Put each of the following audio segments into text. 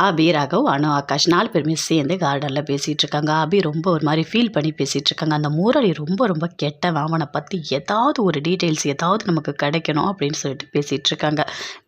அபி ராகவ் அனு ஆகாஷ் நாலு பேருமே சேர்ந்து கார்டனில் பேசிகிட்டு இருக்காங்க அபி ரொம்ப ஒரு மாதிரி ஃபீல் பண்ணி பேசிகிட்டு இருக்காங்க அந்த மூரளி ரொம்ப ரொம்ப கெட்டவன் அவனை பற்றி ஏதாவது ஒரு டீட்டெயில்ஸ் ஏதாவது நமக்கு கிடைக்கணும் அப்படின்னு சொல்லிட்டு பேசிகிட்டு இருக்காங்க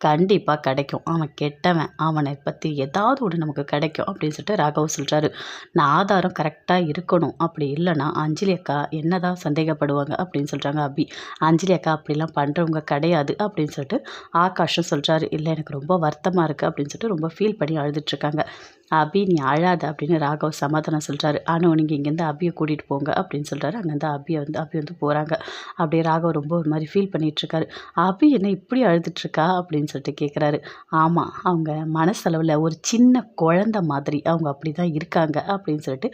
கண்டிப்பாக கிடைக்கும். அவன் கெட்டவன். அவனை பற்றி ஏதாவது ஒன்று நமக்கு கிடைக்கும் அப்படின்னு சொல்லிட்டு ராகவ் சொல்கிறாரு நான் ஆதாரம் கரெக்டாக இருக்கணும். அப்படி இல்லைன்னா அஞ்சலி அக்கா என்ன தான் சந்தேகப்படுவாங்க? அப்படின்னு சொல்கிறாங்க அபி. அஞ்சலி அக்கா அப்படிலாம் பண்ணுறவங்க கிடையாது. அப்படின்னு சொல்லிட்டு ஆகாஷும் சொல்கிறாரு இல்லை எனக்கு ரொம்ப வருத்தமாக இருக்குது அப்படின்னு சொல்லிட்டு ரொம்ப ஃபீல் பண்ணி அழுது அழுதுட்ருக்காங்க அபி நீ அழாத அப்படின்னு ராகவ் சமாதானம் சொல்கிறாரு ஆனால் நீங்கள் இங்கேருந்து அபியை கூட்டிகிட்டு போங்க அப்படின்னு சொல்கிறாரு அங்கேருந்து அபியை வந்து அபி வந்து போகிறாங்க அப்படியே ராகவ் ரொம்ப ஒரு மாதிரி ஃபீல் பண்ணிகிட்ருக்காரு அபி என்ன இப்படி அழுதுட்ருக்கா அப்படின்னு சொல்லிட்டு கேட்குறாரு ஆமாம் அவங்க மனசளவில் ஒரு சின்ன குழந்த மாதிரி அவங்க அப்படி தான் இருக்காங்க அப்படின்னு சொல்லிட்டு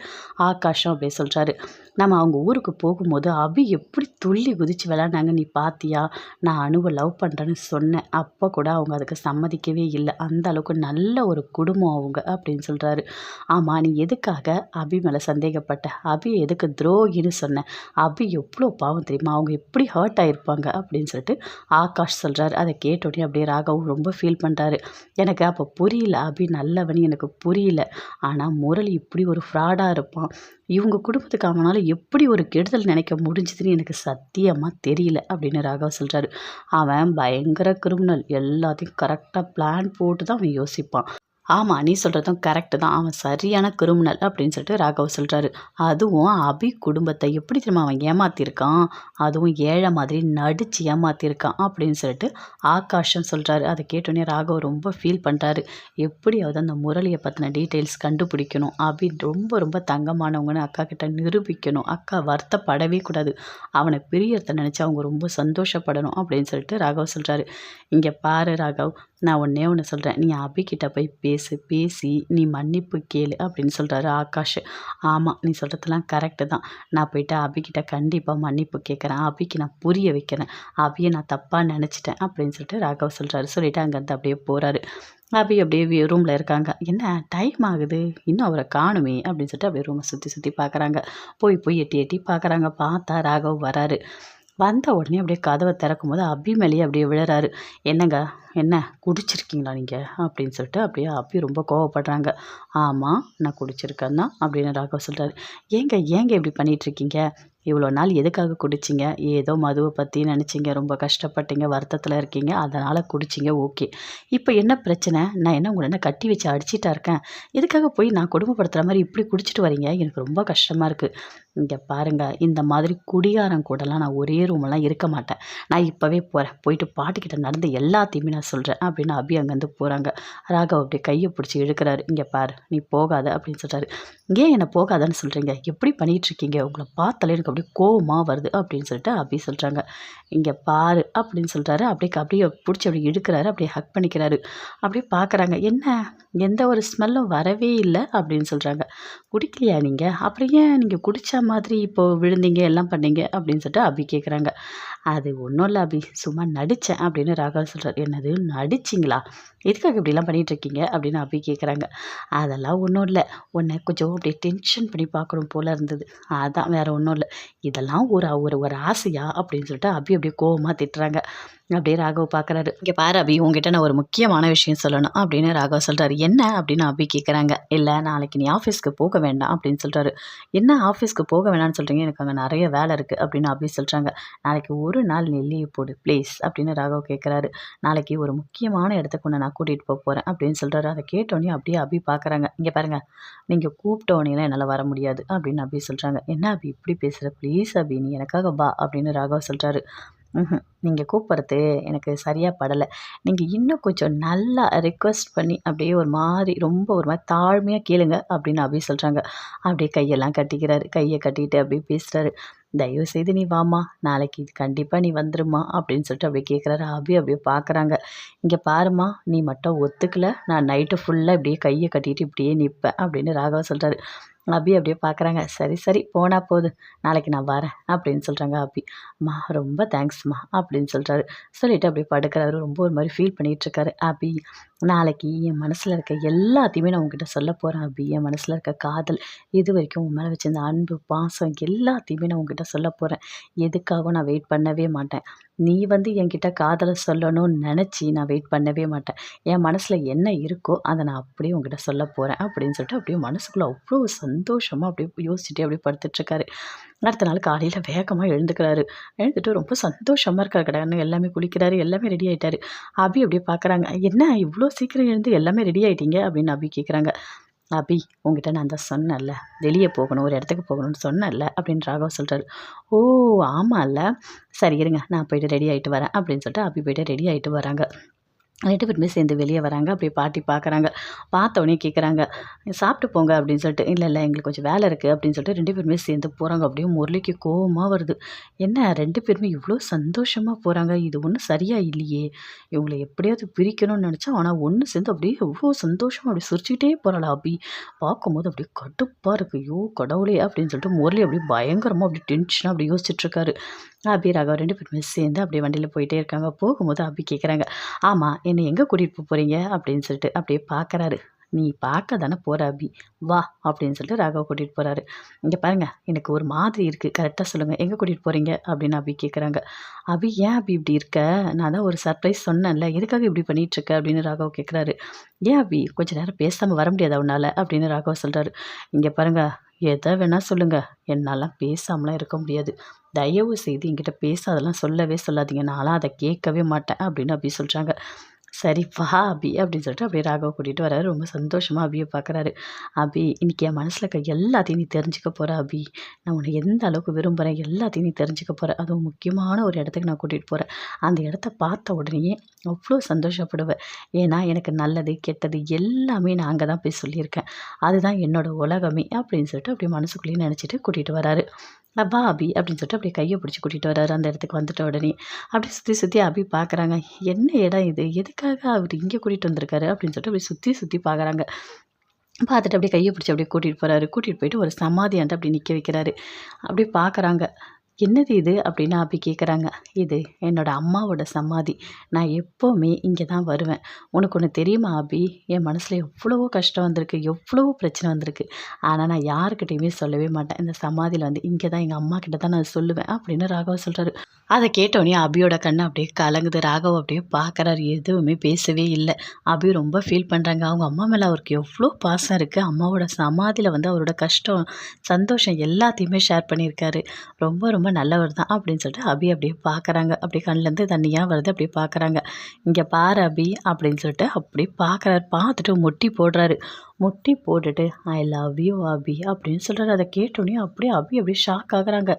ஆகாஷம் அப்படியே சொல்கிறாரு நம்ம அவங்க ஊருக்கு போகும்போது அபி எப்படி துள்ளி குதித்து விளாண்டாங்க நீ பார்த்தியா நான் அணுவை லவ் பண்ணுறேன்னு சொன்னேன். அப்போ கூட அவங்க அதுக்கு சம்மதிக்கவே இல்லை. அந்த அளவுக்கு நல்ல ஒரு குடும்பம் அவங்க அப்படின்னு சொல்கிறாரு ஆமாம் நீ எதுக்காக அபி மேலே சந்தேகப்பட்ட? அபி எதுக்கு துரோகின்னு சொன்னேன் அபி எவ்வளோ பாவம் தெரியுமா? அவங்க எப்படி ஹர்ட் ஆகிருப்பாங்க அப்படின்னு சொல்லிட்டு ஆகாஷ் சொல்கிறாரு அதை கேட்டோடனே அப்படியே ராகவும் ரொம்ப ஃபீல் பண்ணுறாரு எனக்கு அப்போ புரியல அபி நல்லவனி எனக்கு புரியல. ஆனால் முரளி இப்படி ஒரு ஃப்ராடாக இருப்பான். இவங்க குடும்பத்துக்கு அவனால் எப்படி ஒரு கெடுதல் நினைக்க முடிஞ்சுதுன்னு எனக்கு சத்தியமாக தெரியல அப்படின்னு ராகவ் சொல்கிறாரு அவன் பயங்கர கிரிமினல் எல்லாத்தையும் கரெக்டாக பிளான் போட்டு தான் அவன் யோசிப்பான். ஆமாம் நீ சொல்கிறதும் கரெக்டு தான். அவன் சரியான கிரிமினல் அப்படின்னு சொல்லிட்டு ராகவ் சொல்கிறாரு அதுவும் அபி குடும்பத்தை எப்படி திரும்ப அவன் ஏமாத்திருக்கான்? அதுவும் ஏழை மாதிரி நடித்து ஏமாத்திருக்கான் அப்படின்னு சொல்லிட்டு ஆகாஷம் சொல்கிறாரு அதை கேட்டோன்னே ராகவ் ரொம்ப ஃபீல் பண்ணுறாரு எப்படியாவது அந்த முரளியை பற்றின டீட்டெயில்ஸ் கண்டுபிடிக்கணும். அபி ரொம்ப ரொம்ப தங்கமானவங்கன்னு அக்கா கிட்ட நிரூபிக்கணும். அக்கா வருத்தப்படவே கூடாது. அவனை பிரியறத நினச்சி அவங்க ரொம்ப சந்தோஷப்படணும் அப்படின்னு சொல்லிட்டு ராகவ் சொல்கிறாரு இங்கே பாரு ராகவ் நான் ஒன்றே ஒன்று சொல்கிறேன் நீ அபிக்கிட்ட போய் பேசு பேசி நீ மன்னிப்பு கேளு அப்படின்னு சொல்கிறாரு ஆகாஷ். ஆமாம் நீ சொல்கிறதெல்லாம் கரெக்டு தான். நான் போயிட்டு அபிக்கிட்ட கண்டிப்பாக மன்னிப்பு கேட்குறேன் அபிக்கு நான் புரிய வைக்கிறேன். அபியை நான் தப்பாக நினச்சிட்டேன் அப்படின்னு சொல்லிட்டு ராகவ் சொல்கிறாரு சொல்லிவிட்டு அங்கேருந்து அப்படியே போகிறாரு அபி அப்படியே ரூமில் இருக்காங்க. என்ன டைம் ஆகுது? இன்னும் அவரை காணுமே? அப்படின்னு சொல்லிட்டு அப்படியே ரூமை சுற்றி சுற்றி பார்க்குறாங்க போய் போய் எட்டி எட்டி பார்க்குறாங்க பார்த்தா ராகவ் வராரு. வந்த உடனே அப்படியே கதவை திறக்கும் போது அபி மேலேயே அப்படியே விழுறாரு. என்னங்க? என்ன? குடிச்சிருக்கீங்களா நீங்கள் அப்படின்னு சொல்லிட்டு அப்படியே அபி ரொம்ப கோவப்படுறாங்க. ஆமாம் நான் குடிச்சிருக்கேன் தான் அப்படின்னு ராகவ் சொல்கிறாரு ஏங்க ஏங்க இப்படி பண்ணிகிட்ருக்கீங்க இவ்வளோ நாள் எதுக்காக குடிச்சிங்க? ஏதோ மதுவை பற்றி நினச்சிங்க ரொம்ப கஷ்டப்பட்டீங்க வருத்தத்தில் இருக்கீங்க. அதனால் குடிச்சிங்க ஓகே. இப்போ என்ன பிரச்சனை? நான் என்ன உங்களை என்ன கட்டி வச்சு அடிச்சிட்டா இருக்கேன்? எதுக்காக போய் நான் குடும்பப்படுத்துகிற மாதிரி இப்படி குடிச்சிட்டு வரீங்க? எனக்கு ரொம்ப கஷ்டமாக இருக்குது இங்கே பாருங்கள் இந்த மாதிரி குடிகாரம் கூடலாம் நான் ஒரே ரூமெல்லாம் இருக்க மாட்டேன். நான் இப்போவே போகிறேன் போயிட்டு பாட்டுக்கிட்ட நடந்து எல்லாத்தையுமே நான் சொல்கிறேன் அப்படின்னு அபி அங்கேருந்து போகிறாங்க ராகவ் அப்படியே கையை பிடிச்சி இழுக்கிறாரு. இங்கே பாரு நீ போகாத அப்படின்னு சொல்கிறாரு ஏன் என்னை போகாதன்னு சொல்கிறீங்க எப்படி பண்ணிகிட்ருக்கீங்க உங்களை பார்த்தாலே எனக்கு அப்படியே கோவமாக வருது அப்படின்னு சொல்லிட்டு அபி சொல்கிறாங்க இங்கே பாரு அப்படின்னு சொல்கிறாரு அப்படியே அப்படியே பிடிச்சி அப்படி இழுக்கிறாரு. அப்படியே ஹக் பண்ணிக்கிறாரு. அப்படியே பார்க்குறாங்க என்ன? எந்த ஒரு ஸ்மெல்லும் வரவே இல்லை அப்படின்னு சொல்கிறாங்க குடிக்கலையா நீங்கள் அப்புறம் ஏன் நீங்கள் குடித்தா மாதிரி இப்போது விழுந்தீங்க? எல்லாம் பண்ணீங்க? அப்படின்னு சொல்லிட்டு அபி கேட்குறாங்க அது ஒன்றும் இல்லை அபி. சும்மா நடித்தேன் அப்படின்னு ராகவ் சொல்கிறார் என்னது? நடிச்சிங்களா? எதுக்காக இப்படிலாம் பண்ணிகிட்ருக்கீங்க அப்படின்னு அபி கேட்குறாங்க அதெல்லாம் ஒன்றும் இல்லை. உன்னை கொஞ்சம் அப்படியே டென்ஷன் பண்ணி பார்க்கணும் போல் இருந்தது. அதான் வேறு ஒன்றும் இல்லை. இதெல்லாம் ஒரு ஒரு ஒரு ஆசையா? அப்படின்னு சொல்லிட்டு அபி அப்படியே கோவமாக திட்டுறாங்க. அப்படியே ராகவ் பார்க்குறாரு இங்கே பாரு அபி உங்ககிட்ட நான் ஒரு முக்கியமான விஷயம் சொல்லணும். அப்படின்னு ராகவ் சொல்கிறாரு என்ன? அப்படின்னு அபி கேட்குறாங்க இல்லை நாளைக்கு நீ ஆஃபீஸ்க்கு போக வேண்டாம். அப்படின்னு சொல்கிறாரு என்ன ஆஃபீஸ்க்கு போக வேணாம்னு சொல்கிறீங்க எனக்கு அங்கே நிறைய வேலை இருக்குது அப்படின்னு அபி சொல்கிறாங்க நாளைக்கு ஒரு நாள் நீ லீவ் போடு ப்ளீஸ் அப்படின்னு ராகவ் கேட்குறாரு நாளைக்கு ஒரு முக்கியமான இடத்துக்கு ஒன்று நான் கூட்டிகிட்டு போக போகிறேன் அப்படின்னு சொல்கிறாரு அதை கேட்டோன்னே அப்படியே அபி பார்க்குறாங்க இங்கே பாருங்கள் நீங்கள் கூப்பிட்டோன்னே என்னால் வர முடியாது. அப்படின்னு அபி சொல்கிறாங்க என்ன அபி இப்படி பேசுகிற ப்ளீஸ் அபி நீ எனக்காக வா அப்படின்னு ராகவ் சொல்கிறாரு நீங்கள் கூப்பிட்றது எனக்கு சரியாக படலை. நீங்கள் இன்னும் கொஞ்சம் நல்லா ரிக்வெஸ்ட் பண்ணி அப்படியே ஒரு மாதிரி ரொம்ப ஒரு மாதிரி தாழ்மையாக கேளுங்க அப்படின்னு அபி சொல்கிறாங்க அப்படியே கையெல்லாம் கட்டிக்கிறாரு. கையை கட்டிட்டு அப்படியே பேசுகிறாரு தயவு செய்து நீ வாம்மா. நாளைக்கு கண்டிப்பாக நீ வந்துருமா அப்படின்னு சொல்லிட்டு அப்படியே கேட்குறாரு அபி அப்படியே பார்க்குறாங்க இங்கே பாருமா நீ மட்டும் ஒத்துக்கலை. நான் நைட்டு ஃபுல்லாக இப்படியே கையை கட்டிட்டு இப்படியே நிற்பேன் அப்படின்னு ராகவா சொல்கிறாரு அபி அப்படியே பார்க்குறாங்க சரி சரி போனால் போகுது நாளைக்கு நான் வரேன் அப்படின்னு சொல்கிறாங்க அபி. அம்மா ரொம்ப தேங்க்ஸ்மா அப்படின்னு சொல்கிறாரு சொல்லிவிட்டு அப்படியே படுக்கிறாரு. ரொம்ப ஒரு மாதிரி ஃபீல் பண்ணிகிட்ருக்காரு அபி. நாளைக்கு என் மனசில் இருக்க எல்லாத்தையுமே நான் உங்ககிட்ட சொல்ல போகிறேன் அபி. என் மனசில் இருக்க காதல் இது வரைக்கும் உன் மேலே வச்சிருந்த அன்பு பாசம் எல்லாத்தையுமே நான் உங்ககிட்ட சொல்ல போகிறேன் எதுக்காகவும் நான் வெயிட் பண்ணவே மாட்டேன். நீ வந்து என்கிட்ட காதலை சொல்லணும்னு நினச்சி நான் வெயிட் பண்ணவே மாட்டேன். என் மனசில் என்ன இருக்கோ அதை நான் அப்படியே உங்ககிட்ட சொல்ல போகிறேன் அப்படின்னு சொல்லிட்டு அப்படியே மனசுக்குள்ளே அவ்வளோ சந்தோஷமாக அப்படியே யோசிச்சுட்டே அப்படியே படுத்துட்ருக்காரு அடுத்த நாள் காலையில் வேகமாக எழுந்துக்கிறாரு. எழுந்துட்டு ரொம்ப சந்தோஷமாக இருக்கார் கடைன்னு எல்லாமே குளிக்கிறாரு எல்லாமே ரெடி ஆகிட்டாரு அப்படி அப்படியே பார்க்குறாங்க என்ன இவ்வளோ சீக்கிரம் எழுந்து எல்லாமே ரெடி ஆகிட்டீங்க அப்படின்னு அபி கேட்குறாங்க அபி உங்ககிட்ட நான் தான் சொன்னேன்ல வெளியே போகணும் ஒரு இடத்துக்கு போகணும்னு சொன்னேன்ல அப்படின்னு ராகவ் சொல்கிறாரு ஓ ஆமாம்ல சரி இருங்க நான் போயிட்டு ரெடி ஆகிட்டு வரேன் அப்படின்னு சொல்லிட்டு அபி போயிட்டு ரெடி ஆகிட்டு வராங்க. ரெண்டு பேருமே சேர்ந்து வெளியே வராங்க. அப்படியே பாட்டி பார்க்குறாங்க பார்த்தவொடனே கேட்குறாங்க சாப்பிட்டு போங்க அப்படின்னு சொல்லிட்டு இல்லை இல்லை எங்களுக்கு கொஞ்சம் வேலை இருக்குது அப்படின்னு சொல்லிட்டு ரெண்டு பேருமே சேர்ந்து போகிறாங்க அப்படியே முரளிக்கு கோபமாக வருது. என்ன ரெண்டு பேருமே இவ்வளோ சந்தோஷமாக போகிறாங்க இது ஒன்றும் சரியாக இல்லையே. இவங்களை எப்படியாவது பிரிக்கணும்னு நினச்சா ஆனால் ஒன்று சேர்ந்து அப்படியே எவ்வளோ சந்தோஷமாக அப்படி சிரிச்சுக்கிட்டே போகிறாளா அப்படி பார்க்கும்போது அப்படியே கடுப்பாக இருக்குது ஐயோ கடவுளே அப்படின்னு சொல்லிட்டு முரளி அப்படியே பயங்கரமாக அப்படி டென்ஷனாக அப்படி யோசிச்சுட்ருக்காரு அபி ராகவ் ரெண்டு பேருமே சேர்ந்து அப்படியே வண்டியில் போயிட்டே இருக்காங்க. போகும்போது அபி கேட்குறாங்க ஆமாம் என்னை எங்கே கூட்டிகிட்டு போகிறீங்க அப்படின்னு சொல்லிட்டு அப்படியே பார்க்குறாரு நீ பார்க்க தானே போகிற அபி? வா அப்படின்னு சொல்லிட்டு ராகவ் கூட்டிகிட்டு போகிறாரு இங்கே பாருங்கள் எனக்கு ஒரு மாதிரி இருக்குது கரெக்டாக சொல்லுங்கள் எங்கே கூட்டிகிட்டு போகிறீங்க அப்படின்னு அபி கேட்குறாங்க அபி ஏன் அபி இப்படி இருக்க? நான் தான் ஒரு சர்ப்ரைஸ் சொன்னேன்ல. எதுக்காக இப்படி பண்ணிகிட்ருக்க அப்படின்னு ராகவ் கேட்குறாரு ஏன் அபி? கொஞ்சம் நேரம் பேசாமல் வர முடியாது உன்னால்? அப்படின்னு ராகவ் சொல்கிறாரு இங்கே பாருங்கள் எதை வேணால் சொல்லுங்கள் என்னாலாம் பேசாமலாம் இருக்க முடியாது. தயவு செய்து என்கிட்ட பேசாதெல்லாம் சொல்லவே சொல்லாதீங்க. நான்லாம் அதை கேட்கவே மாட்டேன் அப்படின்னு அப்படி சொல்கிறாங்க சரிப்பா அபி அப்படின்னு சொல்லிட்டு அப்படியே ராகவ கூட்டிகிட்டு வராரு ரொம்ப சந்தோஷமாக அபியை பார்க்குறாரு அபி இன்றைக்கி என் மனசில் இருக்க எல்லாத்தையும் நீ தெரிஞ்சுக்க போகிற அபி. நான் உன்னை எந்த அளவுக்கு விரும்புகிறேன் எல்லாத்தையும் நீ தெரிஞ்சுக்க போகிற அதுவும் முக்கியமான ஒரு இடத்துக்கு நான் கூட்டிகிட்டு போகிறேன் அந்த இடத்த பார்த்த உடனேயே அவ்வளோ சந்தோஷப்படுவேன். ஏன்னா எனக்கு நல்லது கெட்டது எல்லாமே நான் அங்கே தான் போய் சொல்லியிருக்கேன். அதுதான் என்னோடய உலகமே அப்படின்னு சொல்லிட்டு அப்படியே மனசுக்குள்ளேயே நினச்சிட்டு கூட்டிகிட்டு வராரு. அப்பா அபி அப்படின்னு சொல்லிட்டு அப்படியே கையை பிடிச்சி கூட்டிகிட்டு வராரு அந்த இடத்துக்கு வந்துட்ட உடனே. அப்படியே சுற்றி சுற்றி அபி பார்க்குறாங்க என்ன இடம் இது? எதுக்காக அவர் இங்கே கூட்டிகிட்டு வந்திருக்காரு? அப்படின்னு சொல்லிட்டு அப்படியே சுற்றி சுற்றி பார்க்குறாங்க பார்த்துட்டு அப்படியே கையை பிடிச்சி அப்படியே கூட்டிகிட்டு போகிறாரு கூட்டிகிட்டு போயிட்டு ஒரு சமாதியாண்ட அப்படி நிற்க வைக்கிறாரு. அப்படியே பார்க்குறாங்க என்னது இது? அப்படின்னு அப்படி கேட்குறாங்க இது என்னோடய அம்மாவோட சமாதி. நான் எப்போவுமே இங்கே தான் வருவேன். உனக்கு ஒன்று தெரியுமா அபி? என் மனசில் எவ்வளவோ கஷ்டம் வந்திருக்கு எவ்வளவோ பிரச்சனை வந்திருக்கு. ஆனால் நான் யாருக்கிட்டையுமே சொல்லவே மாட்டேன். இந்த சமாதியில் வந்து இங்கே தான் எங்கள் அம்மா கிட்ட தான் நான் சொல்லுவேன் அப்படின்னு ராகவ சொல்கிறாரு அதை கேட்டோடனே அபியோட கண்ணு அப்படியே கலங்குது. ராகவ் அப்படியே பார்க்குறாரு எதுவுமே பேசவே இல்லை. அபி ரொம்ப ஃபீல் பண்ணுறாங்க அவங்க அம்மா மேலே அவருக்கு எவ்வளோ பாசம் இருக்குது அம்மாவோட சமாதியில் வந்து அவரோட கஷ்டம் சந்தோஷம் எல்லாத்தையுமே ஷேர் பண்ணியிருக்காரு. ரொம்ப ரொம்ப நல்லவர் தான் அப்படின்னு சொல்லிட்டு அபி அப்படியே பார்க்குறாங்க அப்படியே கண்ணிலேருந்து தண்ணியாக வருது? அப்படியே பார்க்குறாங்க இங்கே பாரு அபி அப்படின்னு சொல்லிட்டு அப்படியே பார்க்குறாரு பார்த்துட்டு முட்டி போடுறாரு. முட்டி போட்டுட்டு ஐ லவ் யூ அபி அப்படின்னு சொல்கிறாரு அதை கேட்டோடனே அப்படியே அபி அப்படியே ஷாக் ஆகுறாங்க.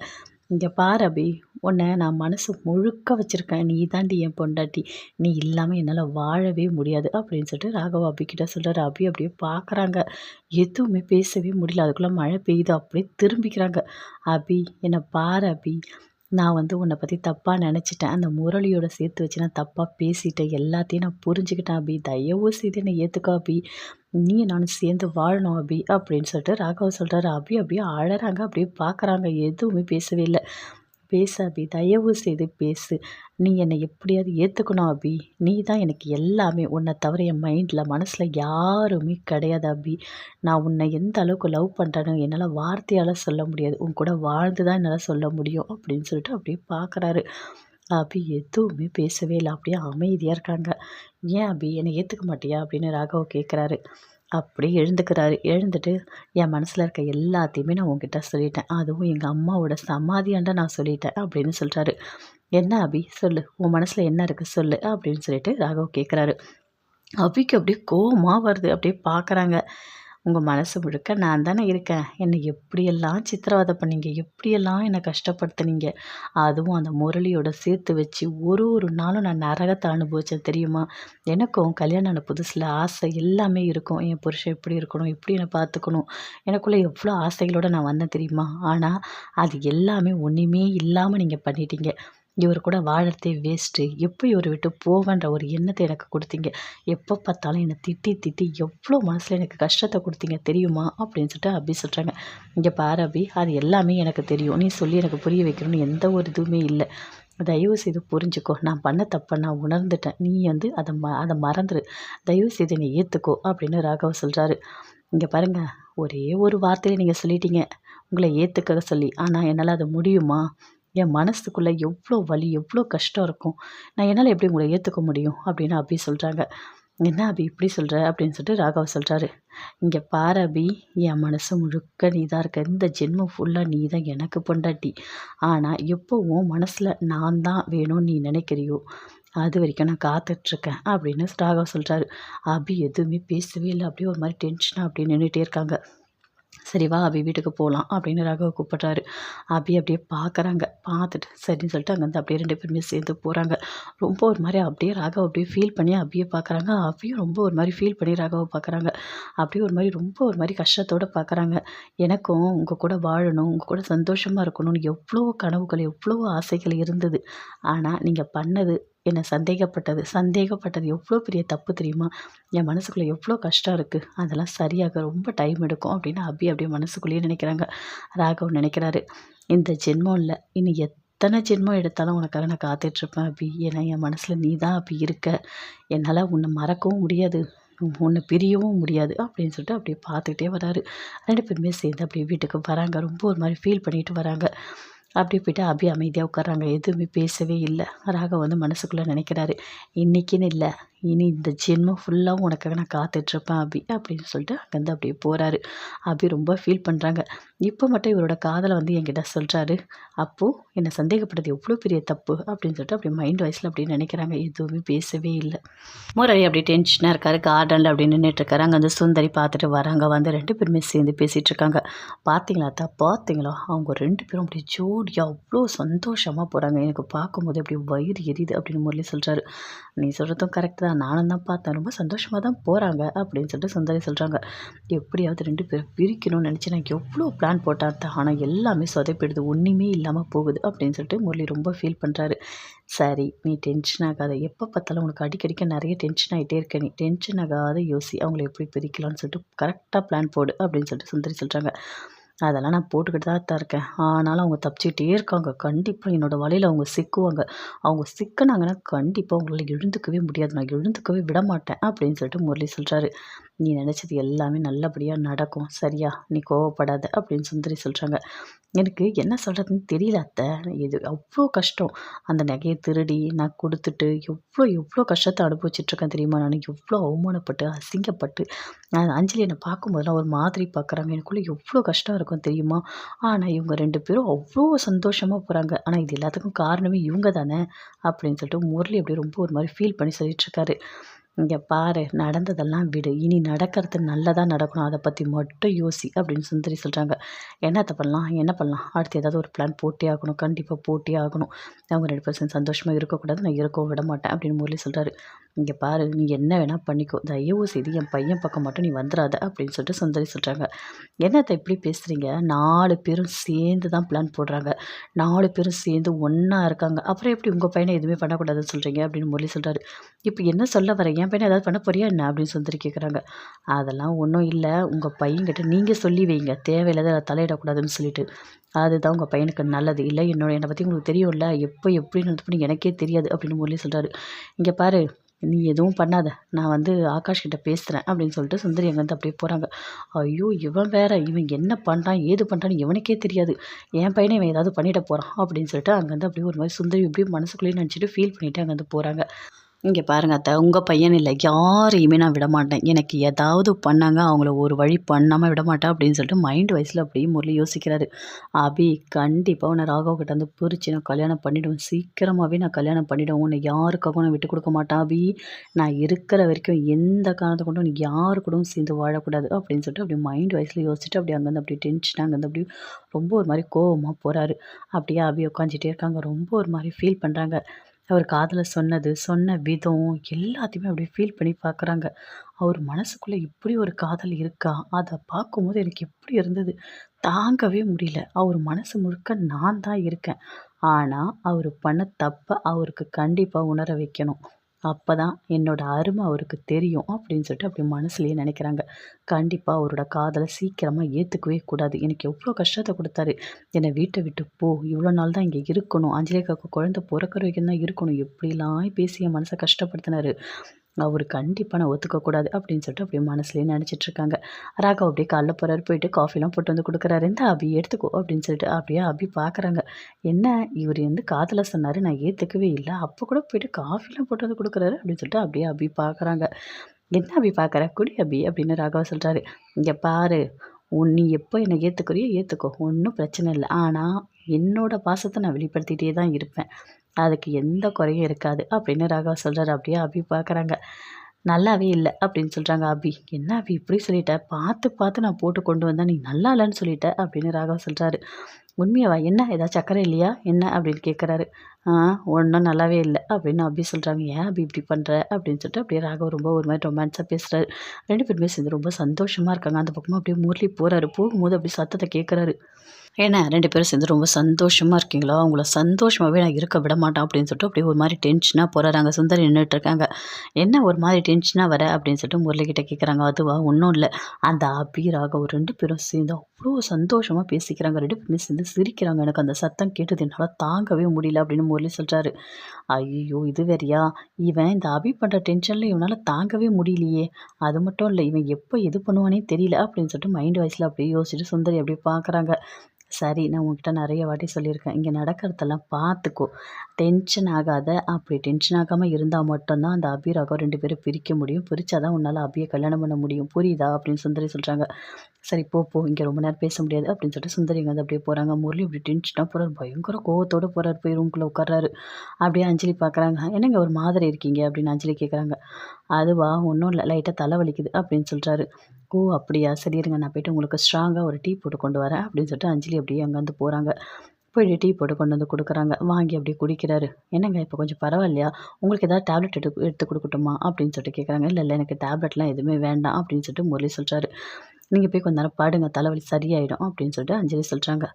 இங்கே பாரு அபி உன்னை நான் மனசு முழுக்க வச்சுருக்கேன். நீ தாண்டி என் பொண்டாட்டி. நீ இல்லாமல் என்னால் வாழவே முடியாது அப்படின்னு சொல்லிட்டு ராகவ அபிக்கிட்ட சொல்கிறார் அபி அப்படியே பார்க்குறாங்க எதுவுமே பேசவே முடியல. அதுக்குள்ளே மழை பெய்யுது அப்படியே திரும்பிக்கிறாங்க. அபி என்னை பாரு அபி. நான் வந்து உன்னை பற்றி தப்பாக நினச்சிட்டேன். அந்த முரளியோட சேர்த்து வச்சு நான் தப்பாக பேசிட்டேன். எல்லாத்தையும் நான் புரிஞ்சுக்கிட்டேன் அபி. தயவு செய்து என்னை ஏற்றுக்கா அபி. நீ நானும் சேர்ந்து வாழணும் அபி அப்படின்னு சொல்லிட்டு ராகவ் சொல்கிறாரு அபி அப்படியே அழறாங்க. அப்படியே பார்க்குறாங்க எதுவுமே பேசவே இல்லை. பேசு அபி தயவு செய்து பேசு. நீ என்னை எப்படியாவது ஏற்றுக்கணும் அபி. நீ தான் எனக்கு எல்லாமே. உன்னை தவிர என் மைண்டில் மனசில் யாருமே கிடையாது அபி. நான் உன்னை எந்த அளவுக்கு லவ் பண்ணுறேன்னு என்னால் வார்த்தையால் சொல்ல முடியாது. உன் கூட வாழ்ந்து தான் என்னால் சொல்ல முடியும் அப்படின்னு சொல்லிட்டு அப்படியே பார்க்குறாரு அபி எதுவுமே பேசவே இல்லை. அப்படியே அமைதியாக இருக்காங்க. ஏன் அபி? என்னை ஏற்றுக்க மாட்டியா? அப்படின்னு ராகவ் கேட்குறாரு அப்படியே எழுந்துக்கிறாரு. எழுந்துட்டு என் மனசில் இருக்க எல்லாத்தையுமே நான் உங்ககிட்ட சொல்லிட்டேன். அதுவும் எங்கள் அம்மாவோட சமாதியாண்டா நான் சொல்லிட்டேன் அப்படின்னு சொல்கிறாரு என்ன அபி? சொல்லு. உன் மனசில் என்ன இருக்குது சொல்லு அப்படின்னு சொல்லிட்டு ராகவ் கேட்குறாரு அபிக்கு அப்படியே கோவமாக வருது. அப்படியே பார்க்குறாங்க உங்கள் மனசு முழுக்க நான் தானே இருக்கேன். என்னை எப்படியெல்லாம் சித்திரவதை பண்ணீங்க? எப்படியெல்லாம் என்னை கஷ்டப்படுத்துனீங்க? அதுவும் அந்த முரளியோட சேர்த்து வச்சு ஒரு ஒரு நாளும் நான் நரகத்தை அனுபவித்தேன் தெரியுமா? எனக்கும் கல்யாணம் ஆன புதுசில் ஆசை எல்லாமே இருக்கும். என் புருஷன் எப்படி இருக்கணும்? எப்படி என்னை பார்த்துக்கணும்? எனக்குள்ளே எவ்வளோ ஆசைகளோடு நான் வந்தேன் தெரியுமா? ஆனால் அது எல்லாமே ஒன்றுமே இல்லாமல் நீங்கள் பண்ணிட்டீங்க. இவர் கூட வாழறதே வேஸ்ட்டு எப்போ இவர் விட்டு போவேன்ற ஒரு எண்ணத்தை எனக்கு கொடுத்தீங்க? எப்போ பார்த்தாலும் என்னை திட்டி திட்டி எவ்வளோ மனசில் எனக்கு கஷ்டத்தை கொடுத்தீங்க தெரியுமா? அப்படின்னு சொல்லிட்டு அபி சொல்கிறாங்க இங்கே பாரு அபி அது எல்லாமே எனக்கு தெரியும். நீ சொல்லி எனக்கு புரிய வைக்கணும்னு எந்த ஒரு இதுவுமே இல்லை. தயவு செய்து புரிஞ்சுக்கோ. நான் பண்ண தப்பை நான் உணர்ந்துட்டேன். நீ வந்து அதை ம அதை மறந்துடு தயவு செய்து நீ ஏற்றுக்கோ அப்படின்னு ராகவ் சொல்கிறாரு இங்கே பாருங்கள் ஒரே ஒரு வார்த்தையை நீங்கள் சொல்லிட்டீங்க. உங்களை ஏற்றுக்க சொல்லி. ஆனால் என்னால் அது முடியுமா? என் மனசுக்குள்ளே எவ்வளோ வலி எவ்வளோ கஷ்டம் இருக்கும். நான் என்னால் எப்படி உங்களை ஏற்றுக்க முடியும்? அப்படின்னு அபி சொல்கிறாங்க என்ன அபி இப்படி சொல்கிற அப்படின்னு சொல்லிட்டு ராகவ் சொல்கிறாரு இங்கே பாரு அபி என் மனசு முழுக்க நீ தான் இருக்க. இந்த ஜென்மம் ஃபுல்லாக நீ தான் எனக்கு பொண்டாட்டி. ஆனால் எப்போ உன் மனசில் நான் தான் வேணும்னு நீ நினைக்கிறியோ அது வரைக்கும் நான் காத்துட்ருக்கேன் அப்படின்னு ராகவ் சொல்கிறாரு அபி எதுவுமே பேசவே இல்லை. அப்படியே ஒரு மாதிரி டென்ஷனாக அப்படியே நின்றுட்டே இருக்காங்க. சரி வா அபி வீட்டுக்கு போகலாம் அப்படின்னு ராகவ கூப்பிட்றாரு. அபி அப்படியே பார்க்குறாங்க பார்த்துட்டு சரின்னு சொல்லிட்டு அங்கேருந்து அப்படியே ரெண்டு பேருமே சேர்ந்து போகிறாங்க ரொம்ப ஒரு மாதிரி அப்படியே ராகவ் அப்படியே ஃபீல் பண்ணி அபியை பார்க்குறாங்க அபியும் ரொம்ப ஒரு மாதிரி ஃபீல் பண்ணி ராகவை பார்க்குறாங்க அப்படியே ஒரு மாதிரி ரொம்ப ஒரு மாதிரி கஷ்டத்தோடு பார்க்குறாங்க எனக்கும் உங்கள் கூட வாழணும் உங்கள் கூட சந்தோஷமாக இருக்கணும்னு எவ்வளோ கனவுகள் எவ்வளோ ஆசைகள் இருந்தது. ஆனால் நீங்கள் பண்ணது என்னை சந்தேகப்பட்டது. சந்தேகப்பட்டது. எவ்வளோ பெரிய தப்பு தெரியுமா? என் மனசுக்குள்ளே எவ்வளோ கஷ்டம் இருக்குது அதெல்லாம் சரியாக ரொம்ப டைம் எடுக்கும் அப்படின்னு அபி அப்படியே மனசுக்குள்ளேயே நினைக்கிறாங்க. ராகவ் நினைக்கிறாரு இந்த ஜென்மம் இல்லை. இனி எத்தனை ஜென்மம் எடுத்தாலும் உனக்காக நான் காத்துட்ருப்பேன் அபி. ஏன்னா என் மனசில் நீ தான் அப்படி இருக்க. என்னால் உன்னை மறக்கவும் முடியாது. உன்னை பிரியவும் முடியாது. அப்படின்னு சொல்லிட்டு அப்படியே பார்த்துக்கிட்டே வராரு. ரெண்டு பேருமே சேர்ந்து அப்படியே வீட்டுக்கு வராங்க. ரொம்ப ஒரு மாதிரி ஃபீல் பண்ணிட்டு வராங்க. அப்படி போய்ட்டு அபி அமைதியாக உட்காராங்க எதுவுமே பேசவே இல்லை. ராகவ் வந்து மனசுக்குள்ளே நினைக்கிறாரு இன்றைக்கின்னு இல்லை. இனி இந்த ஜென்மம் ஃபுல்லாகவும் உனக்காக நான் காத்துட்ருப்பேன் அபி அப்படின்னு சொல்லிட்டு அங்கேருந்து அப்படியே போகிறாரு அபி ரொம்ப ஃபீல் பண்ணுறாங்க இப்போ மட்டும் இவரோட காதலை வந்து என்கிட்ட சொல்கிறாரு அப்போது என்னை சந்தேகப்பட்டது எவ்வளோ பெரிய தப்பு? அப்படின்னு சொல்லிட்டு அப்படி மைண்ட் வாய்ஸில் அப்படி நினைக்கிறாங்க. எதுவுமே பேசவே இல்லை. முரளி அப்படி டென்ஷனாக இருக்காரு. கார்டனில் அப்படி நின்றுட்டுருக்காரு அங்கே வந்து சுந்தரி பார்த்துட்டு வராங்க. வந்து ரெண்டு பேருமே சேர்ந்து பேசிகிட்ருக்காங்க பார்த்தீங்களா தான் பார்த்தீங்களா? அவங்க ரெண்டு பேரும் அப்படி டூட் அவ்வளோ சந்தோஷமாக போகிறாங்க எனக்கு பார்க்கும்போது அப்படி வயிறு எரியுது அப்படின்னு முரளி சொல்கிறாரு நீ சொல்கிறதும் கரெக்ட் தான். நானும் தான் பார்த்தேன். ரொம்ப சந்தோஷமாக தான் போகிறாங்க அப்படின்னு சொல்லிட்டு சுந்தரி சொல்கிறாங்க எப்படியாவது ரெண்டு பேரும் பிரிக்கணும்னு நினச்சி நான் எவ்வளோ பிளான் போட்டான் ஆனால் எல்லாமே சொதைப்பிடுது. ஒன்றுமே இல்லாமல் போகுது அப்படின்னு சொல்லிட்டு முரளி ரொம்ப ஃபீல் பண்ணுறாரு சரி நீ டென்ஷன் ஆகாத. எப்போ பார்த்தாலும் உனக்கு அடிக்கடிக்க நிறைய டென்ஷன் ஆகிட்டே இருக்க. நீ டென்ஷன் ஆகாத யோசி. அவங்கள எப்படி பிரிக்கலாம்னு சொல்லிட்டு கரெக்டாக பிளான் போடு அப்படின்னு சொல்லிட்டு சுந்தரி சொல்கிறாங்க அதெல்லாம் நான் போட்டுக்கிட்டு தான் தான் இருக்கேன். ஆனாலும் அவங்க தப்பிச்சிக்கிட்டே இருக்காங்க. கண்டிப்பாக என்னோடய வலையில் அவங்க சிக்குவாங்க. அவங்க சிக்கினாங்கன்னா கண்டிப்பாக அவங்களால எழுந்துக்கவே முடியாது. நான் எழுந்துக்கவே விட மாட்டேன் அப்படின்னு சொல்லிட்டு முரளி சொல்கிறாரு நீ நினச்சது எல்லாமே நல்லபடியாக நடக்கும். சரியா? நீ கோவப்படாத அப்படின்னு சுந்தரி சொல்கிறாங்க எனக்கு என்ன சொல்கிறதுன்னு தெரியல அத்தை. இது அவ்வளோ கஷ்டம். அந்த நகையை திருடி நான் கொடுத்துட்டு எவ்வளோ எவ்வளோ கஷ்டத்தை அனுபவிச்சிட்ருக்கேன் தெரியுமா நான்? எவ்வளோ அவமானப்பட்டு அசிங்கப்பட்டு. நான் அஞ்சலி என்னை பார்க்கும்போதெல்லாம் ஒரு மாதிரி பார்க்குறாங்க. எனக்குள்ளே எவ்வளோ கஷ்டம் இருக்கும் தெரியுமா? ஆனால் இவங்க ரெண்டு பேரும் அவ்வளோ சந்தோஷமாக போகிறாங்க ஆனால் இது எல்லாத்துக்கும் காரணமே இவங்க தானே அப்படின்னு சொல்லிட்டு முரளி அப்படியே ரொம்ப ஒரு மாதிரி ஃபீல் பண்ணி சொல்லிட்டுருக்காரு இங்கே பாரு நடந்ததெல்லாம் விடு. இனி நடக்கிறது நல்லதாக நடக்கணும். அதை பற்றி மட்டும் யோசி அப்படின்னு சுந்தரி சொல்கிறாங்க என்னத்தை பண்ணலாம்? என்ன பண்ணலாம்? அடுத்து ஏதாவது ஒரு பிளான் போட்டே ஆகணும். கண்டிப்பாக போட்டே ஆகணும். அவங்க ரெண்டு பர்சன்ட் சந்தோஷமாக இருக்கக்கூடாது. நான் இருக்கவும் விட மாட்டேன் அப்படின்னு முரளி சொல்கிறாரு இங்கே பாரு நீ என்ன வேணால் பண்ணிக்கோ. தயவு செய்து என் பையன் பக்கம் மட்டும் நீ வந்துடாத அப்படின்னு சொல்லிட்டு சுந்தரி சொல்கிறாங்க என்னத்தை இப்படி பேசுகிறீங்க நாலு பேரும் சேர்ந்து தான் பிளான் போடுறாங்க. நாலு பேரும் சேர்ந்து ஒன்றா இருக்காங்க. அப்புறம் எப்படி உங்கள் பையனை எதுவுமே பண்ணக்கூடாதுன்னு சொல்கிறீங்க அப்படின்னு முரளி சொல்கிறாரு இப்போ என்ன சொல்ல வரேன் என் பையனை ஏதாவது பண்ண போறியா என்ன அப்படின்னு சுந்தரி கேட்குறாங்க அதெல்லாம் ஒன்றும் இல்லை. உங்கள் பையன்கிட்ட நீங்கள் சொல்லி வைங்க. தேவையில்லாத தலையிடக்கூடாதுன்னு சொல்லிட்டு. அதுதான் உங்கள் பையனுக்கு நல்லது. இல்லை என்னோட என்னை பற்றி உங்களுக்கு தெரியும்ல. எப்போ எப்படி நடந்து எனக்கே தெரியாது அப்படின்னு முரளி சொல்கிறாரு இங்கே பாரு நீ எதுவும் பண்ணாத. நான் வந்து ஆகாஷ் கிட்ட பேசுகிறேன் அப்படின்னு சொல்லிட்டு சுந்தரி அங்கேருந்து அப்படியே போகிறாங்க ஐயோ இவன் வேற. இவன் என்ன பண்ணுறான் ஏது பண்ணுறான்னு இவனுக்கே தெரியாது. என் பையனை இவன் ஏதாவது பண்ணிட போகிறான் அப்படின்னு சொல்லிட்டு அங்கேருந்து அப்படியே ஒரு மாதிரி சுந்தரி இப்படியே மனசுக்குள்ளேயே நினச்சிட்டு ஃபீல் பண்ணிவிட்டு அங்கேருந்து போகிறாங்க இங்கே பாருங்க அத்தை உங்கள் பையன் இல்லை யாரையுமே நான் விட மாட்டேன். எனக்கு ஏதாவது பண்ணாங்க அவங்கள ஒரு வழி பண்ணாமல் விட மாட்டேன் அப்படின்னு சொல்லிட்டு மைண்ட் வைஸில் அப்படியே முரளி யோசிக்கிறாரு. அபி கண்டிப்பாக உன்னை ராகவ் கிட்ட வந்து பிரித்து நான் கல்யாணம் பண்ணிவிடுவேன் சீக்கிரமாகவே நான் கல்யாணம் பண்ணிவிடுவேன் உன்னை யாருக்காகவும் நான் விட்டு கொடுக்க மாட்டேன் அபி. நான் இருக்கிற வரைக்கும் எந்த காரணத்தை கொண்டும் நீ யாரு கூடவும் சேர்ந்து வாழக்கூடாது அப்படின்னு சொல்லிட்டு அப்படியே மைண்ட் வைஸில் யோசிச்சுட்டு அப்படியே அங்கேருந்து அப்படியே டென்ஷனாக அங்கேருந்து அப்படியே ரொம்ப ஒரு மாதிரி கோவமாக போகிறாரு அப்படியே அபி உட்காந்துட்டே இருக்காங்க. ரொம்ப ஒரு மாதிரி ஃபீல் பண்ணுறாங்க அவர் காதில் சொன்னது சொன்ன விதம் எல்லாத்தையுமே அப்படியே ஃபீல் பண்ணி பார்க்குறாங்க அவர் மனசுக்குள்ளே இப்படி ஒரு காதல் இருக்கா? அதை பார்க்கும்போது எனக்கு எப்படி இருந்தது? தாங்கவே முடியல. அவர் மனசு முழுக்க நான் தான் இருக்கேன். ஆனால் அவர் பண்ண தப்பை அவருக்கு கண்டிப்பாக உணர வைக்கணும். அப்போ தான் என்னோடய அருமை அவருக்கு தெரியும் அப்படின்னு சொல்லிட்டு அப்படி மனசுலேயே நினைக்கிறாங்க. கண்டிப்பாக அவரோட காதலை சீக்கிரமாக ஏற்றுக்கவே கூடாது. எனக்கு எவ்வளோ கஷ்டத்தை கொடுத்தாரு. என்னை வீட்டை விட்டு போ. இவ்வளோ நாள் தான் இங்கே இருக்கணும். அஞ்சலிக்காக்கு குழந்தை பிறக்கிற வரைக்கும் தான் இருக்கணும். எப்படிலாம் பேசி என் மனசை கஷ்டப்படுத்தினாரு. அவர் கண்டிப்பாக நான் ஒத்துக்கக்கூடாது அப்படின்னு சொல்லிட்டு அப்படியே மனசுலேயே நினச்சிட்டு இருக்காங்க. ராகவ் அப்படியே காலைல போகிறாரு போயிட்டு காஃபிலாம் போட்டு வந்து கொடுக்குறாரு. இந்த அபி எடுத்துக்கோ அப்படின்னு சொல்லிட்டு அப்படியே அபி பார்க்குறாங்க என்ன? இவர் வந்து காதில் சொன்னார் நான் ஏற்றுக்கவே இல்லை. அப்போ கூட போயிட்டு காஃபிலாம் போட்டு வந்து கொடுக்குறாரு அப்படின்னு சொல்லிட்டு அப்படியே அபி பார்க்குறாங்க என்ன அபி பார்க்குற குடி அபி அப்படின்னு ராகவா சொல்கிறாரு இங்கே பாரு உன் நீ எப்போ என்னை ஏற்றுக்கிறியோ ஏற்றுக்கோ ஒன்றும் பிரச்சனை இல்லை. ஆனால் என்னோடய பாசத்தை நான் வெளிப்படுத்திகிட்டே தான் இருப்பேன். அதுக்கு எந்த குறையும் இருக்காது அப்படின்னு ராகவா சொல்கிறாரு அப்படியே அபி பார்க்குறாங்க நல்லாவே இல்லை அப்படின்னு சொல்கிறாங்க அபி. என்ன அபி இப்படி சொல்லிட்ட? பார்த்து பார்த்து நான் போட்டு கொண்டு வந்தேன். நீ நல்லா இல்லைன்னு சொல்லிட்ட அப்படின்னு ராகவா சொல்கிறாரு உண்மையாவா? என்ன? ஏதாச்சும் சக்கரை இல்லையா? என்ன? அப்படின்னு கேட்குறாரு ஒன்றும் நல்லாவே இல்லை. அப்படின்னு அபி சொல்கிறாங்க ஏன் அபி இப்படி பண்ணுற அப்படின்னு சொல்லிட்டு அப்படியே ராகவ் ரொம்ப ஒரு மாதிரி ரொமான்ஸாக பேசுகிறாரு ரெண்டு பேருமே சேர்ந்து ரொம்ப சந்தோஷமாக இருக்காங்க. அந்த பக்கமாக அப்படியே முரளி போகிறாரு போகும்போது அப்படி சத்தத்தை கேட்குறாரு ஏன்னா ரெண்டு பேரும் சேர்ந்து ரொம்ப சந்தோஷமாக இருக்கீங்களா? அவங்கள சந்தோஷமாகவே நான் இருக்க விட மாட்டேன். அப்படின்னு சொல்லிட்டு அப்படியே ஒரு மாதிரி டென்ஷனாக போகிறாங்க சுந்தரி நின்றுட்டு இருக்காங்க. என்ன ஒரு மாதிரி டென்ஷனாக வர? அப்படின்னு சொல்லிட்டு முரளிக்கிட்ட கேட்குறாங்க அதுவா? ஒன்றும் இல்லை. அந்த அபி ராகவ் ரெண்டு பேரும் சேர்ந்து அவ்வளோ சந்தோஷமாக பேசிக்கிறாங்க. ரெண்டு பேருமே சேர்ந்து சிரிக்கிறாங்க. எனக்கு அந்த சத்தம் கேட்டது என்னால் தாங்கவே முடியல அப்படின்னு முரளி சொல்கிறாரு ஐயோ இது வேறையா? இவன் இந்த அபி பண்ணுற டென்ஷனில் இவனால் தாங்கவே முடியலையே. அது மட்டும் இல்லை இவன் எப்போ எது பண்ணுவானே தெரியல அப்படின்னு சொல்லிட்டு மைண்ட் வாய்ஸில் அப்படியே யோசிச்சுட்டு சுந்தரி அப்படியே பார்க்குறாங்க சரி நான் உங்ககிட்ட நிறைய வாட்டி சொல்லியிருக்கேன். இங்கே நடக்கிறதெல்லாம் பார்த்துக்கோ. டென்ஷன் ஆகாத. அப்படி டென்ஷன் ஆகாமல் இருந்தால் மட்டும்தான் அந்த அபிராகம் ரெண்டு பேரும் பிரிக்க முடியும். பிரித்தாதான் உன்னால் அபியை கல்யாணம் பண்ண முடியும். புரியுதா? அப்படின்னு சுந்தரி சொல்கிறாங்க சரி போ போ. இங்கே ரொம்ப நேரம் பேச முடியாது அப்படின்னு சொல்லிட்டு சுந்தரி வந்து அப்படியே போகிறாங்க முரளி இப்படி டென்ஷனாக போகிறார் பயங்கர கோவத்தோடு போகிறார் போய் ரூம்குள்ளே உட்கார்றாரு. அப்படியே அஞ்சலி பார்க்குறாங்க என்னங்க ஒரு மாதிரி இருக்கீங்க? அப்படின்னு அஞ்சலி கேட்குறாங்க அதுவா? ஒன்றும் இல்லை. லைட்டாக தலை வலிக்குது. அப்படின்னு சொல்கிறாரு ஓ அப்படியா? சரி இருங்க நான் போய்ட்டு உங்களுக்கு ஸ்ட்ராங்காக ஒரு டீ போட்டு கொண்டு வரேன் அப்படின்னு சொல்லிட்டு அஞ்சலி அப்படியே அங்கேருந்து போகிறாங்க போய்ட்டு டீ போட்டு கொண்டு வந்து கொடுக்குறாங்க. வாங்கி அப்படியே குடிக்கிறாரு. என்னங்க இப்போ கொஞ்சம் பரவாயில்லையா? உங்களுக்கு ஏதாவது டேப்லெட் எடுத்து எடுத்து கொடுக்கட்டுமா? அப்படின்னு சொல்லிட்டு கேட்குறாங்க இல்லை இல்லை எனக்கு டேப்லெட்லாம் எதுவுமே வேண்டாம் அப்படின்னு சொல்லிட்டு முரளி சொல்கிறாரு நீங்கள் போய் கொஞ்ச நேரம் பாடுங்க தலைவலி சரியாயிடும் அப்படின்னு சொல்லிட்டு அஞ்சலி சொல்கிறாங்க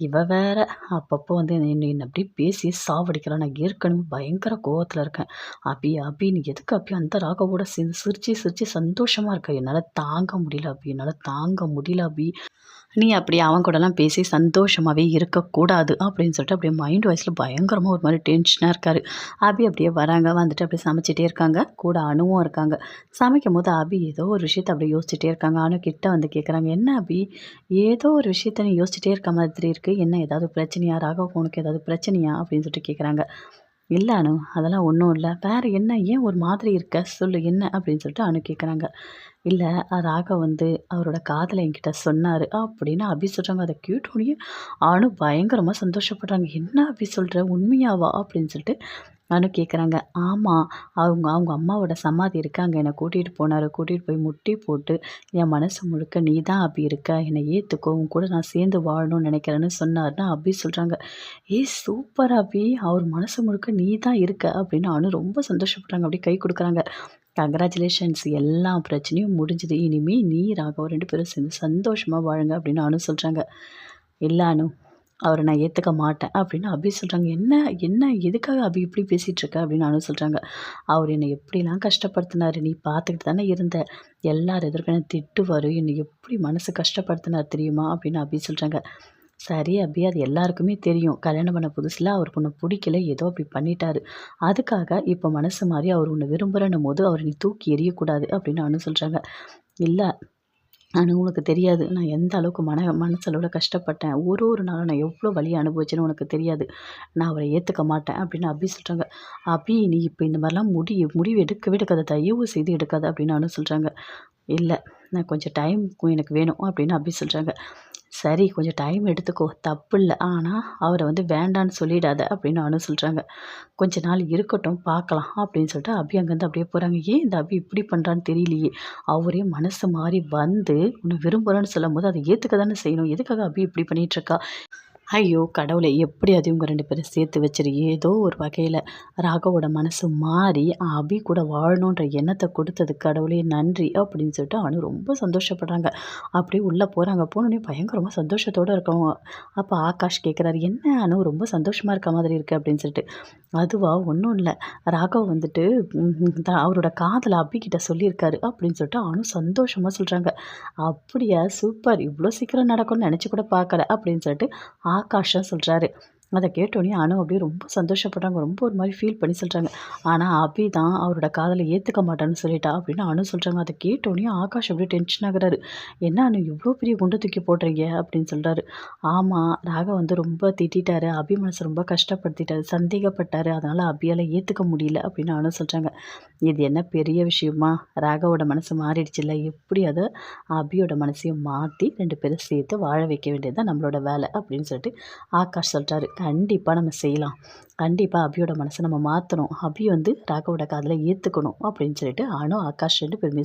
இவ வேற. அப்பப்போ வந்து என்னை என்ன அப்படி பேசி சாவடிக்கிறான் நான் ஏற்கனவே பயங்கர கோவத்தில் இருக்கேன். அபி அபி நீ எதுக்கு அப்பி அந்த ராகவோட சி சிரிச்சு சிரிச்சு சந்தோஷமாக இருக்க? என்னால் தாங்க முடியல அபி. என்னால் தாங்க முடியல அபி. நீ அப்படி அவன் கூடலாம் பேசி சந்தோஷமாகவே இருக்கக்கூடாது அப்படின்னு சொல்லிட்டு அப்படியே மைண்ட் வாய்ஸில் பயங்கரமாக ஒரு மாதிரி டென்ஷனாக இருக்கார். அபி அப்படியே வராங்க வந்துட்டு அப்படியே சமைச்சிட்டே இருக்காங்க. கூட அணுவும் இருக்காங்க. சமைக்கும் போது அபி ஏதோ ஒரு விஷயத்தை அப்படியே யோசிச்சுட்டே இருக்காங்க. அணு கிட்ட வந்து கேட்குறாங்க என்ன அபி? ஏதோ ஒரு விஷயத்த நீ யோசிச்சுட்டே இருக்க மாதிரி இருக்குது என்ன ஏதாவது பிரச்சனையா? ராகவ் உனக்கு ஏதாவது பிரச்சனையா? அப்படின்னு சொல்லிட்டு கேட்குறாங்க இல்லை அனு அதெல்லாம் ஒன்றும் இல்லை. வேறு என்ன? ஏன் ஒரு மாதிரி இருக்க? சொல்லு என்ன? அப்படின்னு சொல்லிட்டு அனு கேட்குறாங்க இல்லை ராகவ் வந்து அவரோட காதலை என்கிட்ட சொன்னார் அப்படின்னு அபி சொல்கிறாங்க அதை கேட்டோடனே அனு பயங்கரமாக சந்தோஷப்படுறாங்க. என்ன அபி சொல்கிற உண்மையாவா? அப்படின்னு சொல்லிட்டு அனு கேட்குறாங்க ஆமாம் அவங்க அவங்க அம்மாவோட சமாதி இருக்கு அங்கே என்னை கூட்டிகிட்டு போனார். கூட்டிகிட்டு போய் முட்டி போட்டு என் மனசு முழுக்க நீ தான் அப்படி இருக்க. என்னை ஏற்றுக்கோ உன் கூட நான் சேர்ந்து வாழணும்னு நினைக்கிறேன்னு சொன்னார்னா அப்படி சொல்கிறாங்க ஏய் சூப்பர் அபி. அவர் மனசு முழுக்க நீ தான் இருக்க அப்படின்னு அனு ரொம்ப சந்தோஷப்படுறாங்க. அப்படி கை கொடுக்குறாங்க. கங்க்ராச்சுலேஷன்ஸ் எல்லா பிரச்சனையும் முடிஞ்சுது. இனிமேல் நீ ராகவ் ரெண்டு பேரும் சேர்ந்து சந்தோஷமாக வாழுங்க அப்படின்னு அனு சொல்கிறாங்க இல்லை அனு அவரை நான் ஏற்றுக்க மாட்டேன் அப்படின்னு அபி சொல்கிறாங்க என்ன என்ன எதுக்காக அபி இப்படி பேசிகிட்ருக்க அப்படின்னு அனு சொல்கிறாங்க அவர் என்னை எப்படிலாம் கஷ்டப்படுத்தினார். நீ பார்த்துக்கிட்டு தானே இருந்த. எல்லார் எதிர்க்கான திட்டு திட்டுவார். என்னை எப்படி மனசு கஷ்டப்படுத்தினார் தெரியுமா அப்படின்னு அபி சொல்கிறாங்க சரி அபி அது எல்லாருக்குமே தெரியும். கல்யாணம் பண்ண புதுசில் அவருக்கு ஒன்று பிடிக்கல ஏதோ அப்படி பண்ணிட்டாரு. அதுக்காக இப்போ மனசு மாதிரி அவர் ஒன்று விரும்புகிறன்னும் போது அவர் நீ தூக்கி எறியக்கூடாது அப்படின்னு நானும் சொல்கிறாங்க இல்லை ஆனால் உனக்கு தெரியாது. நான் எந்த அளவுக்கு மன மனசளவில் கஷ்டப்பட்டேன். ஒரு ஒரு நாளும் நான் எவ்வளோ வழியை அனுபவிச்சேன்னு உனக்கு தெரியாது. நான் அவரை ஏற்றுக்க மாட்டேன் அப்படின்னு அபி சொல்கிறாங்க அபி நீ இப்போ இந்த மாதிரிலாம் முடி முடிவு எடுக்கவே எடுக்காத. தயவு செய்து எடுக்காது அப்படின்னு அனு சொல்கிறாங்க இல்லை நான் கொஞ்சம் டைம் எனக்கு வேணும் அப்படின்னு அபி சொல்கிறாங்க சரி கொஞ்சம் டைம் எடுத்துக்கோ. தப்பு இல்லை. ஆனால் அவரை வந்து வேண்டான்னு சொல்லிடாத அப்படின்னு அனு சொல்கிறாங்க கொஞ்ச நாள் இருக்கட்டும் பார்க்கலாம் அப்படின்னு சொல்லிட்டு அபி அங்கேருந்து அப்படியே போகிறாங்க ஏன் இந்த அபி இப்படி பண்ணுறான்னு தெரியலையே. அவரே மனசு மாறி வந்து உன்னை விரும்புகிறேன்னு சொல்லும் போது அதை ஏற்றுக்க தானே செய்யணும். எதுக்காக அபி இப்படி பண்ணிகிட்ருக்கா ஐயோ கடவுளை எப்படி அது இவங்க ரெண்டு பேரும் சேர்த்து வச்சிரு ஏதோ ஒரு வகையில் ராகவோட மனசு மாறி அபி கூட வாழணுன்ற எண்ணத்தை கொடுத்தது கடவுளே நன்றி அப்படின்னு சொல்லிட்டு அனு ரொம்ப சந்தோஷப்படுறாங்க. அப்படியே உள்ளே போகிறாங்க போனோடனே பயங்கரமாக சந்தோஷத்தோடு இருக்கவங்க. அப்போ ஆகாஷ் கேட்குறாரு என்ன அனு ரொம்ப சந்தோஷமாக இருக்க மாதிரி இருக்குது அப்படின்னு சொல்லிட்டு. அதுவா ஒன்றும் இல்லை. ராகவ் வந்துட்டு அவரோட காதலை அபிக்கிட்ட சொல்லியிருக்காரு. அப்படின்னு சொல்லிட்டு அவனும் சந்தோஷமாக சொல்கிறாங்க அப்படியா? சூப்பர். இவ்வளோ சீக்கிரம் நடக்கும்னு நினச்சி கூட பார்க்கல அப்படின்னு சொல்லிட்டு ஆகாஷம் சொல்கிறாரு அதை கேட்டோடனே அனு அப்படியே ரொம்ப சந்தோஷப்படுறாங்க. ரொம்ப ஒரு மாதிரி ஃபீல் பண்ணி சொல்கிறாங்க ஆனால் அபி தான் அவரோட காதலை ஏற்றுக்க மாட்டான்னு சொல்லிட்டா அப்படின்னு அனு சொல்கிறாங்க அதை கேட்டோடனே ஆகாஷ் அப்படியே டென்ஷன் ஆகுறாரு. என்ன அனு இவ்வளோ பெரிய குண்டை தூக்கி போடுறீங்க? அப்படின்னு சொல்கிறாரு ஆமாம் ராகவ் வந்து ரொம்ப திட்டாரு அபி மனசை ரொம்ப கஷ்டப்படுத்திட்டாரு. சந்தேகப்பட்டார். அதனால் அபியால் ஏற்றுக்க முடியல அப்படின்னு அணு சொல்கிறாங்க இது என்ன பெரிய விஷயமா? ராகவோட மனசு மாறிடுச்சுல்ல எப்படி அதை அபியோட மனசையும் மாற்றி ரெண்டு பேரும் சேர்த்து வாழ வைக்க வேண்டியது தான் நம்மளோட வேலை அப்படின்னு சொல்லிட்டு ஆகாஷ் சொல்கிறாரு கண்டிப்பாக நம்ம செய்யலாம். கண்டிப்பாக அபியோட மனசை நம்ம மாற்றணும் அபி வந்து ராகவோட காதில் ஏற்றுக்கணும் அப்படின்னு சொல்லிட்டு அனு ஆகாஷ் ரெண்டு பேருமே